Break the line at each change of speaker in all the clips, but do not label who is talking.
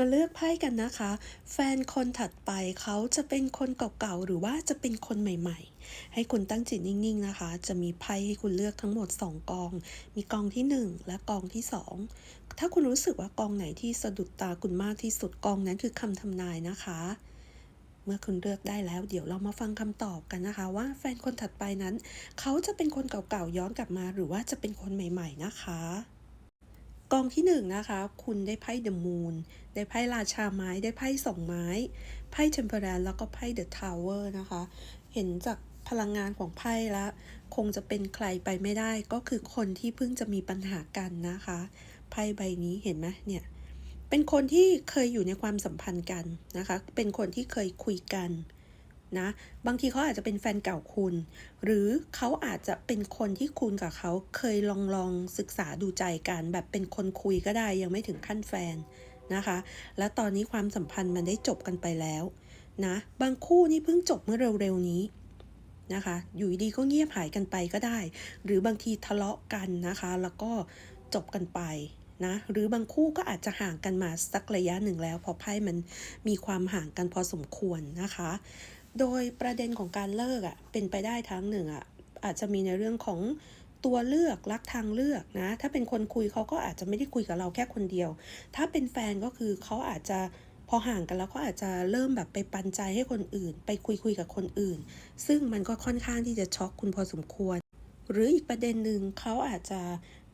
มาเลือกไพ่กันนะคะ แฟนคนถัดไปเขาจะเป็นคนเก่าๆ หรือว่าจะเป็นคนใหม่ๆ ให้คุณตั้งจิตนิ่งๆนะคะ จะมีไพ่ให้คุณเลือกทั้งหมด 2 กอง มีกองที่ 1 และกองที่ 2 ถ้าคุณรู้สึกว่ากองไหนที่สะดุดตาคุณมากที่สุดกองนั้นคือคำทำนายนะคะเมื่อคุณเลือกได้แล้ว เดี๋ยวเรามาฟังคำตอบกันนะคะ ว่าแฟนคนถัดไปนั้น เขาจะเป็นคนเก่าๆย้อนกลับมา หรือว่าจะเป็นคนใหม่ ๆ นะคะ กองที่หนึ่งนะคะ คุณได้ไพ่เดอะมูนได้ไพ่ราชาไม้ ได้ไพ่สองไม้ ไพ่เทมเพอแรนแล้วก็ไพ่เดอะทาวเวอร์นะคะ เห็นจากพลังงานของไพ่แล้วคงจะเป็นใครไปไม่ได้ก็คือคนที่เพิ่งจะมีปัญหากันนะคะ ไพ่ใบนี้เห็นไหมเนี่ยเป็นคนที่เคยอยู่ในความสัมพันธ์กันนะคะ เป็นคนที่เคยคุยกัน นะ บางทีเขาอาจจะเป็นแฟนเก่าคุณ หรือเขาอาจจะเป็นคนที่คุณกับเขาเคยลองลองศึกษาดูใจกัน แบบเป็นคนคุยก็ได้ยังไม่ถึงขั้นแฟนนะคะ และตอนนี้ความสัมพันธ์มันได้จบกันไปแล้วนะ บางคู่นี่เพิ่งจบเมื่อเร็วๆนี้นะคะ อยู่ดีก็เงียบหายกันไปก็ได้ หรือบางทีทะเลาะกันนะคะ แล้วก็จบกันไปนะหรือบางคู่ก็อาจจะห่างกันมาสักระยะหนึ่งแล้ว เพราะไพ่มันมีความห่างกันพอสมควรนะคะ โดยประเด็นของการเลิกอะ่ะเป็นไปได้ทั้งหนึ่งอะ่ะอาจจะมีในเรื่องของตัวเลือกรักทางเลือกนะ ถ้าเป็นคนคุยเขาก็อาจจะไม่ได้คุยกับเราแค่คนเดียว ถ้าเป็นแฟนก็คือเขาอาจจะพอห่างกันแล้วเขาอาจจะเริ่มแบบไปปันใจให้คนอื่น ไปคุยคุยกับคนอื่น ซึ่งมันก็ค่อนข้างที่จะช็อกคุณพอสมควร หรืออีกประเด็นหนึ่งเขาอาจจะ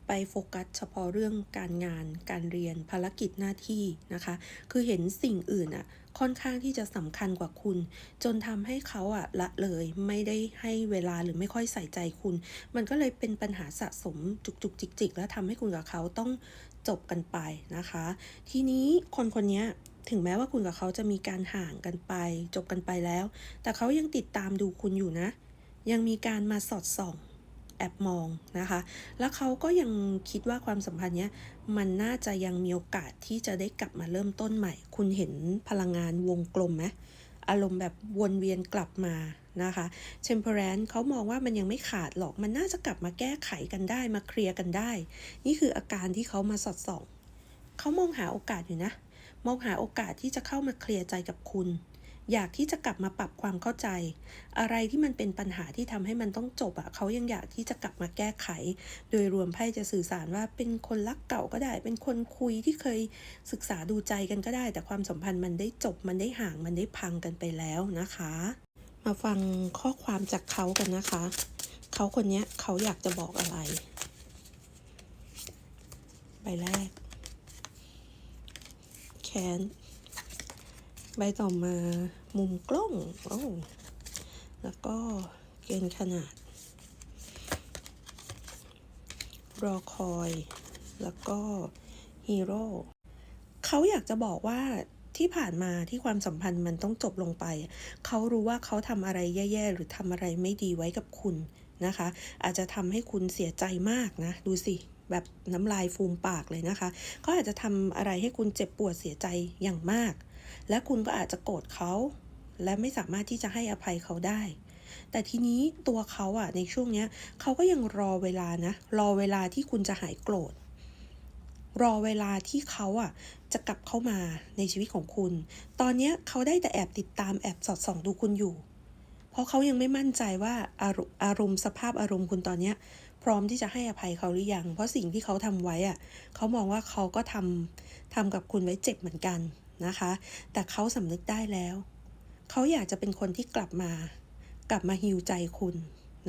ไปโฟกัสเฉพาะเรื่องการงาน การเรียนภารกิจหน้าที่นะคะ คือเห็นสิ่งอื่นอะค่อนข้างที่จะสำคัญกว่าคุณ จนทำให้เขาอะละเลยไม่ได้ให้เวลาหรือไม่ค่อยใส่ใจคุณ มันก็เลยเป็นปัญหาสะสมจุกจุกจิกจิกแล้วทำให้คุณกับเขาต้องจบกันไปนะคะ ทีนี้คนคนนี้ถึงแม้ว่าคุณกับเขาจะมีการห่างกันไป จบกันไปแล้ว แต่เขายังติดตามดูคุณอยู่นะ ยังมีการมาสอดส่อง แอบมองนะคะ แล้วเขาก็ยังคิดว่าความสัมพันธ์เนี้ยมันน่าจะยังมีโอกาสที่จะได้กลับมาเริ่มต้นใหม่ คุณเห็นพลังงานวงกลมไหมอารมณ์แบบวนเวียนกลับมานะคะ Temperance เขามองว่ามันยังไม่ขาดหรอก มันน่าจะกลับมาแก้ไขกันได้ มาเคลียร์กันได้ นี่คืออาการที่เขามาสอดส่อง เขามองหาโอกาสอยู่นะ มองหาโอกาสที่จะเข้ามาเคลียร์ใจกับคุณ อยากที่จะกลับมาปรับความเข้าใจ อะไรที่มันเป็นปัญหาที่ทำให้มันต้องจบอะ่ะเขายังอยากที่จะกลับมาแก้ไข โดยรวมไพ่จะสื่อสารว่าเป็นคนรักเก่าก็ได้ เป็นคนคุยที่เคยศึกษาดูใจกันก็ได้ แต่ความสัมพันธ์มันได้จบมันได้ห่างมันได้พังกันไปแล้วนะคะ มาฟังข้อความจากเขากันนะคะ เขาคนนี้เขาอยากจะบอกอะไรใบแรกแขน ใบต่อมามุมกล้องโอ้แล้วก็เกณฑ์ขนาด รอคอย แล้วก็ฮีโร่เขาอยากจะบอกว่าที่ผ่านมาที่ความสัมพันธ์มันต้องจบลงไป เขารู้ว่าเขาทำอะไรแย่ๆ หรือทำอะไรไม่ดีไว้กับคุณนะคะ อาจจะทำให้คุณเสียใจมากนะ ดูสิแบบน้ำลายฟูมปากเลยนะคะ เขาอาจจะทำอะไรให้คุณเจ็บปวดเสียใจอย่างมาก และคุณก็อาจจะโกรธเขา และไม่สามารถที่จะให้อภัยเขาได้ แต่ทีนี้ตัวเขาอะในช่วงเนี้ยเขาก็ยังรอเวลานะ รอเวลาที่คุณจะหายโกรธ รอเวลาที่เขาอะจะกลับเข้ามาในชีวิตของคุณ ตอนเนี้ยเขาได้แต่แอบติดตามแอบสอดส่องดูคุณอยู่ เพราะเขายังไม่มั่นใจว่าอารมณ์อารมณ์สภาพอารมณ์คุณตอนเนี้ยพร้อมที่จะให้อภัยเขาหรือยัง เพราะสิ่งที่เขาทำไว้อะเขามองว่าเขาก็ทำทำกับคุณไว้เจ็บเหมือนกัน นะคะ แต่เขาสำนึกได้แล้ว เขาอยากจะเป็นคนที่กลับมา กลับมาฮิวใจคุณ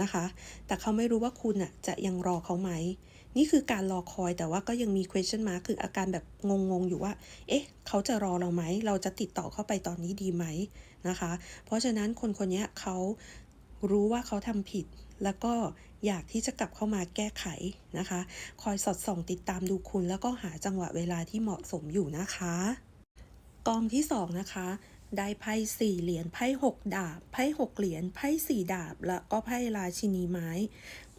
นะคะ แต่เขาไม่รู้ว่าคุณอะจะยังรอเขาไหม นี่คือการรอคอยแต่ว่าก็ยังมี question mark คืออาการแบบงงๆ อยู่ว่า เอ๊ะ เขาจะรอเราไหม เราจะติดต่อเข้าไปตอนนี้ดีไหมนะคะ เพราะฉะนั้นคนคนนี้เขารู้ว่าเขาทำผิด แล้วก็อยากที่จะกลับเข้ามาแก้ไขนะคะ คอยสอดส่องติดตามดูคุณ แล้วก็หาจังหวะเวลาที่เหมาะสมอยู่นะคะ กองที่สองนะคะ ได้ไพ่สี่เหรียญไพ่หกดาบไพ่หกเหรียญไพ่สี่ดาบ แล้วก็ไพ่ราชินีไม้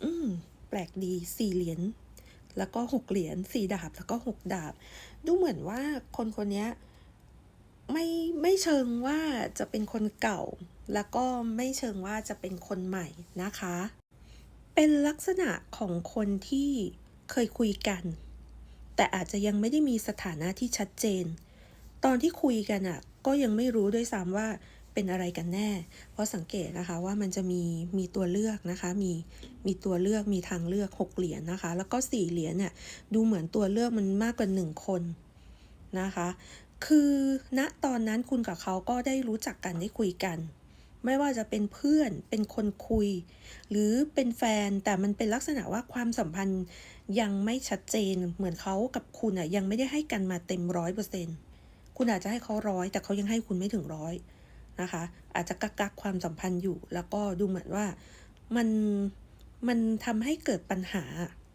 อืมแปลกดีสี่เหรียญแล้วก็หกเหรียญสี่ดาบแล้วก็หกดาบ ดูเหมือนว่าคนคนนี้ไม่ไม่เชิงว่าจะเป็นคนเก่า แล้วก็ไม่เชิงว่าจะเป็นคนใหม่นะคะ เป็นลักษณะของคนที่เคยคุยกัน แต่อาจจะยังไม่ได้มีสถานะที่ชัดเจน ตอนที่คุยกันอะก็ยังไม่รู้ด้วยซ้ำว่าเป็นอะไรกันแน่ เพราะสังเกตนะคะว่ามันจะมีมีตัวเลือกนะคะ มีมีตัวเลือกมีทางเลือกหกเหรียญนะคะ แล้วก็สี่เหรียญเนี่ยดูเหมือนตัวเลือกมันมากกว่าหนึ่งคนนะคะ คือณตอนนั้นคุณกับเขาก็ได้รู้จักกันได้คุยกัน ไม่ว่าจะเป็นเพื่อนเป็นคนคุย หรือเป็นแฟนแต่มันเป็นลักษณะว่าความสัมพันธ์ยังไม่ชัดเจนเหมือนเขากับคุณอะยังไม่ได้ให้กันมาเต็มร้อยเปอร์เซ็นต์ คุณอาจจะให้เขาร้อยแต่เขายังให้คุณไม่ถึงร้อยนะคะ อาจจะกักกักความสัมพันธ์อยู่ แล้วก็ดูเหมือนว่ามันมันทำให้เกิดปัญหา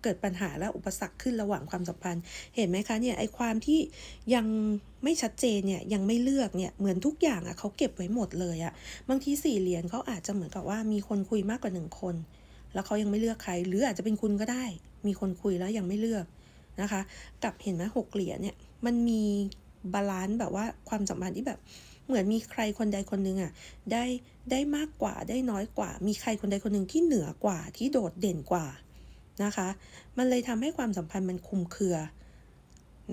เกิดปัญหาและอุปสรรคขึ้นระหว่างความสัมพันธ์ เห็นไหมคะเนี่ยไอความที่ยังไม่ชัดเจนเนี่ยยังไม่เลือกเนี่ยเหมือนทุกอย่างอะ่ะเขาเก็บไว้หมดเลยอะ่ะบางทีสี่เหรียญเขาอาจจะเหมือนกับว่ามีคนคุยมากกว่าหนึ่งคน แล้วเขายังไม่เลือกใคร หรืออาจจะเป็นคุณก็ได้ มีคนคุยแล้วยังไม่เลือกนะคะ กับเห็นไหมหกเหรียญเนี่ยมันมี บาลานซ์แบบว่าความสัมพันธ์ที่แบบ เหมือนมีใครคนใดคนหนึ่งอะได้ได้มากกว่าได้น้อยกว่า มีใครคนใดคนหนึ่งที่เหนือกว่าที่โดดเด่นกว่านะคะ มันเลยทำให้ความสัมพันธ์มันคุมเครือ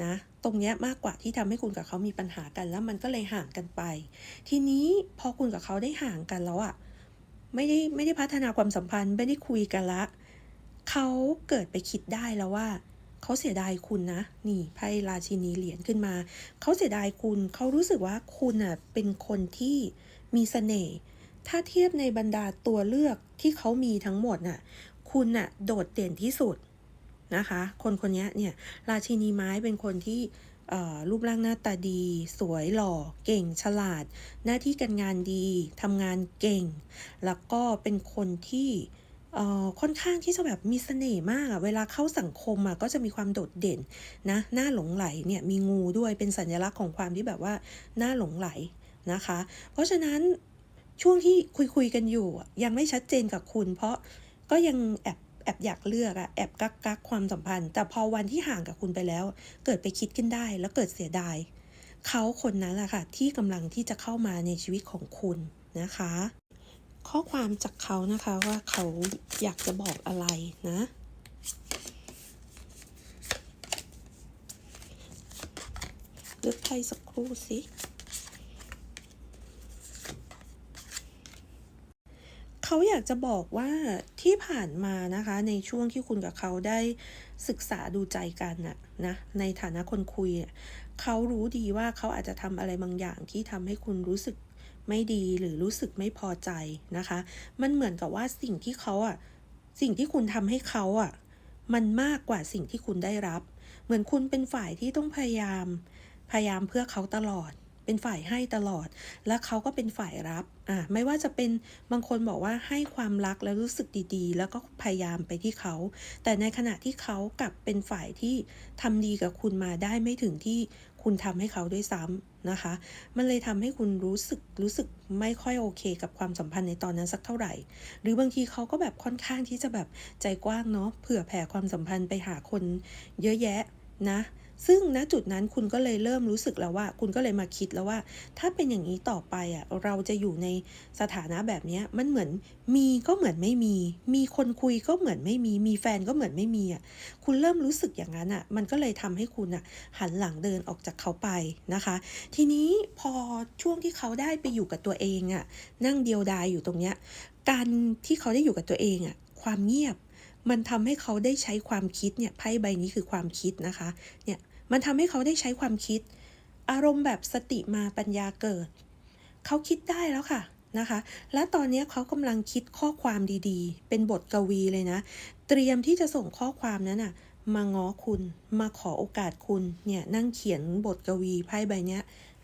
นะตรงเนี้ยมากกว่าที่ทำให้คุณกับเขามีปัญหากันแล้วมันก็เลยห่างกันไป ทีนี้พอคุณกับเขาได้ห่างกันแล้วอะไม่ได้ไม่ได้พัฒนาความสัมพันธ์ไม่ได้คุยกันละเขาเกิดไปคิดได้แล้วว่า เขาเสียดายคุณนะ นี่ไพ่ราชินีเหรียญขึ้นมา เขาเสียดายคุณ เขารู้สึกว่าคุณอะเป็นคนที่มีเสน่ห์ถ้าเทียบในบรรดาตัวเลือกที่เขามีทั้งหมดน่ะ คุณน่ะโดดเด่นที่สุดนะคะ คนคนนี้เนี่ยราชินีไม้เป็นคนที่รูปร่างหน้าตาดี สวยหล่อ เก่งฉลาด หน้าที่การงานดีทำงานเก่ง แล้วก็เป็นคนที่ ค่อนข้างที่จะแบบมีเสน่ห์มากเวลาเข้าสังคมอะก็จะมีความโดดเด่นนะหน้าหลงไหลเนี่ยมีงูด้วยเป็นสัญลักษณ์ของความที่แบบว่าหน้าหลงไหลนะคะ เพราะฉะนั้นช่วงที่คุยคุยกันอยู่ ยังไม่ชัดเจนกับคุณ เพราะก็ยังแอบแอบอยากเลือกอะแอบกักกักความสัมพันธ์ แต่พอวันที่ห่างกับคุณไปแล้ว เกิดไปคิดขึ้นได้แล้วเกิดเสียดายเขาคนนั้นแหละค่ะที่กำลังที่จะเข้ามาในชีวิตของคุณนะคะ ข้อความจากเขานะคะว่าเขาอยากจะบอกอะไรนะ เลือกไพ่สักครู่สิเขาอยากจะบอกว่าที่ผ่านมานะคะ ในช่วงที่คุณกับเขาได้ศึกษาดูใจกันน่ะนะในฐานะคนคุย เขารู้ดีว่าเขาอาจจะทำอะไรบางอย่างที่ทำให้คุณรู้สึก ไม่ดีหรือรู้สึกไม่พอใจนะคะ มันเหมือนกับว่าสิ่งที่เขาอะสิ่งที่คุณทำให้เขาอะมันมากกว่าสิ่งที่คุณได้รับ เหมือนคุณเป็นฝ่ายที่ต้องพยายาม พยายามเพื่อเขาตลอด เป็นฝ่ายให้ตลอด แล้วเขาก็เป็นฝ่ายรับอ่าไม่ว่าจะเป็นบางคนบอกว่าให้ความรักแล้วรู้สึกดีๆ แล้วก็พยายามไปที่เขา แต่ในขณะที่เขากลับเป็นฝ่ายที่ทำดีกับคุณมาได้ไม่ถึงที่ คุณทำให้เขาด้วยซ้ำนะคะ มันเลยทำให้คุณรู้สึกรู้สึกไม่ค่อยโอเค กับความสัมพันธ์ในตอนนั้นสักเท่าไหร่ หรือบางทีเขาก็แบบค่อนข้างที่จะแบบใจกว้างเนาะเผื่อแผ่ความสัมพันธ์ไปหาคนเยอะแยะนะ ซึ่งณจุดนั้นคุณก็เลยเริ่มรู้สึกแล้วว่า คุณก็เลยมาคิดแล้วว่า ถ้าเป็นอย่างนี้ต่อไปอะเราจะอยู่ในสถานะแบบนี้มันเหมือนมีก็เหมือนไม่มี มีคนคุยก็เหมือนไม่มี มีแฟนก็เหมือนไม่มีอะคุณเริ่มรู้สึกอย่างนั้นอะมันก็เลยทำให้คุณอะหันหลังเดินออกจากเขาไปนะคะ ทีนี้พอช่วงที่เขาได้ไปอยู่กับตัวเองอะนั่งเดียวดายอยู่ตรงเนี้ยการที่เขาได้อยู่กับตัวเองอะความเงียบมันทำให้เขาได้ใช้ความคิดเนี่ยไพ่ใบนี้คือความคิดนะคะเนี่ย มันทำให้เขาได้ใช้ความคิด อารมณ์แบบสติมาปัญญาเกิด เขาคิดได้แล้วค่ะนะคะ และตอนนี้เขากำลังคิดข้อความดีๆ เป็นบทกวีเลยนะ เตรียมที่จะส่งข้อความนั้นน่ะมาง้อคุณ มาขอโอกาสคุณ เนี่ยนั่งเขียนบทกวีไพ่ใบนี้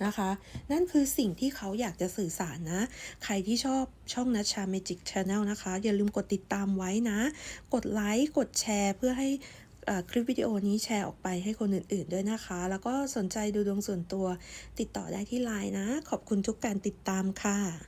นะคะ นั่นคือสิ่งที่เขาอยากจะสื่อสารนะ ใครที่ชอบช่องนัชชาเมจิกชาแนลนะคะ อย่าลืมกดติดตามไว้นะ กดไลค์ กดแชร์เพื่อให้ คลิปวิดีโอนี้แชร์ออกไปให้คนอื่นๆด้วยนะคะ แล้วก็สนใจดูดวงส่วนตัว ติดต่อได้ที่ไลน์นะ ขอบคุณทุกการติดตามค่ะ